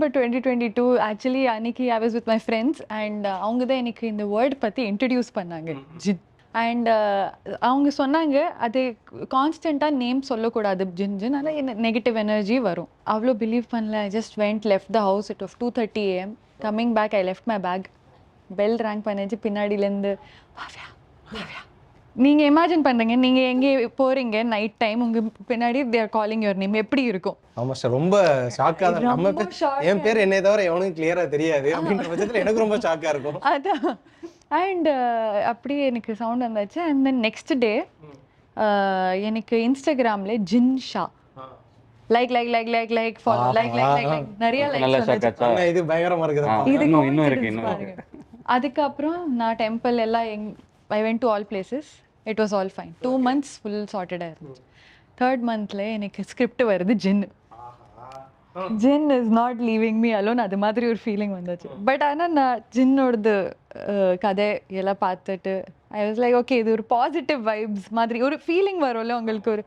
November twenty twenty two actually அன்னைக்கு I was with my friends and அவங்க தான் எனக்கு இந்த வேர்ட் பற்றி இன்ட்ரடியூஸ் பண்ணாங்க. ஜின் அண்ட் அவங்க சொன்னாங்க அது கான்ஸ்டண்ட்டாக நேம் சொல்லக்கூடாது ஜின் ஜின். ஆனால் என்ன நெகட்டிவ் எனர்ஜி வரும். அவ்வளோ பிலீவ் பண்ணல. I just went left the house it off two thirty AM coming back I left my bag bell rang பண்ணிச்சு பின்னாடியிலேருந்து பாவ்யா பாவ்யா நீங்கள் இமேஜின் பண்ணுறீங்க நீங்கள் எங்கே போகிறீங்க நைட் டைம் உங்கள் பின்னாடி தேர் காலிங் யுவர் நேம் எப்படி இருக்கும்? ஆமா சார் ரொம்ப ஷாக்கா தான். நம்ம என் பேர் என்னை தவிர எவனுக்கும் கிளியரா தெரியாது அப்படின்ற பட்சத்துல எனக்கு ரொம்ப ஷாக்கா இருக்கும். அதான். அண்ட் அப்படியே எனக்கு சவுண்ட் வந்தாச்சு. அண்ட் தென் நெக்ஸ்ட் டே எனக்கு இன்ஸ்டாகிராம்ல ஜின் Shah like like like like like follow like like like like நிறைய ஆனா இது பயங்கரமா இருக்குது. இது இன்னும் இன்னும் இருக்கு confidence இன்னும் பாருங்க. அதுக்கப்புறம் நான் டெம்பிள் எல்லாம் எங் I went to all places it was all fine two months full சார்ட்டடாக இருந்துச்சு தேர்ட் மந்த்ல எனக்கு ஸ்கிரிப்ட் வருது jinn jinn is not leaving me alone அது மாதிரி ஒரு ஃபீலிங் வந்துச்சு. பட் ஆனால் நான் ஜின்னோடது கதை எல்லாம் பார்த்துட்டு ஐ வாஸ் லைக் ஓகே இது ஒரு பாசிட்டிவ் வைப்ஸ் மாதிரி ஒரு ஃபீலிங் வரும்ல உங்களுக்கு ஒரு